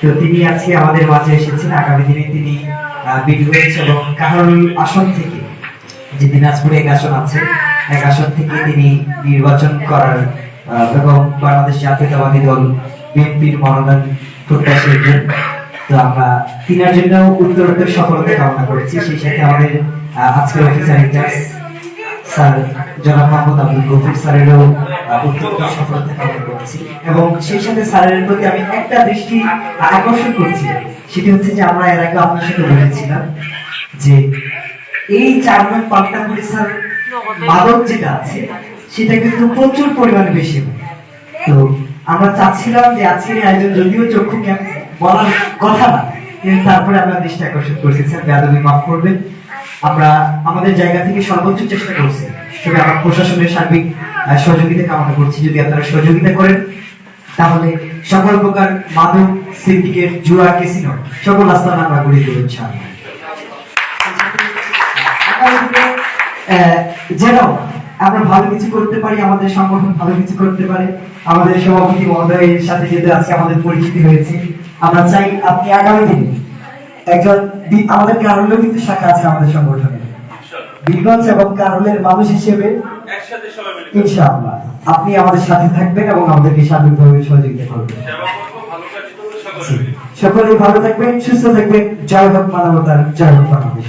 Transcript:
তো তিনি আজকে আমাদের মাঝে এসেছেন। আগামী দিনে তিনি এবং কাহারুল আসন থেকে যে দিনাজপুরে এক আসন আছে, এক আসন থেকে তিনি নির্বাচন করার এবং বাংলাদেশ জাতীয়তাবাদী দল বিএনপির মনোনয়ন প্রত্যাশী তো আমরা তিনার জন্য উত্তরোত্তর সফলতা কামনা করছি। সেই সাথে আমাদের আজকের অফিসার ইনচার্জ স্যার, জনাব আব্দুল স্যারেরও এবং সেই সাথে স্যারের প্রতি আমি একটা দৃষ্টি আকর্ষণ করছি। সেটি হচ্ছে যে আমরা এর আগে আপনার সাথে বলেছিলাম যে এই নং পাল্টাগুড়ি স্যার মাদক যেটা আছে, সেটা কিন্তু প্রচুর পরিমাণে বেশি। তো আমরা চাচ্ছিলাম যে আজকের আয়োজন যদিও চক্ষু বলার কথা না তারপরে আমরা দৃষ্টি আকর্ষণ করছি। স্যার, বেয়াদবি মাফ করবেন। আমরা আমাদের জায়গা থেকে সর্বোচ্চ চেষ্টা করছি। তবে আমরা প্রশাসনের সার্বিক সহযোগিতা কামনা করছি। যদি আপনারা সহযোগিতা করেন তাহলে সকল প্রকার মাদক সিন্ডিকেট জুয়া কেসিনো সকল আস্তানা আমরা গড়ে আহ, যেন আমরা ভালো কিছু করতে পারি আমাদের সংগঠন ভালো কিছু করতে পারে আমাদের সভাপতি মহোদয়ের সাথে যেহেতু আজকে আমাদের পরিচিতি হয়েছে আমরা চাই আপনি আগামী দিনে একজন আমাদের কারণেও কিন্তু শাখা আছে আমাদের সংগঠনে। বীরগঞ্জ এবং কারণের মানুষ হিসেবে ইনশাআল্লাহ। আপনি আমাদের সাথে থাকবেন এবং আমাদেরকে সার্বিকভাবে সহযোগিতা করবেন। সকলেই ভালো থাকবেন সুস্থ থাকবেন। জয় হোক মানবতার জয় হোক বাংলাদেশ।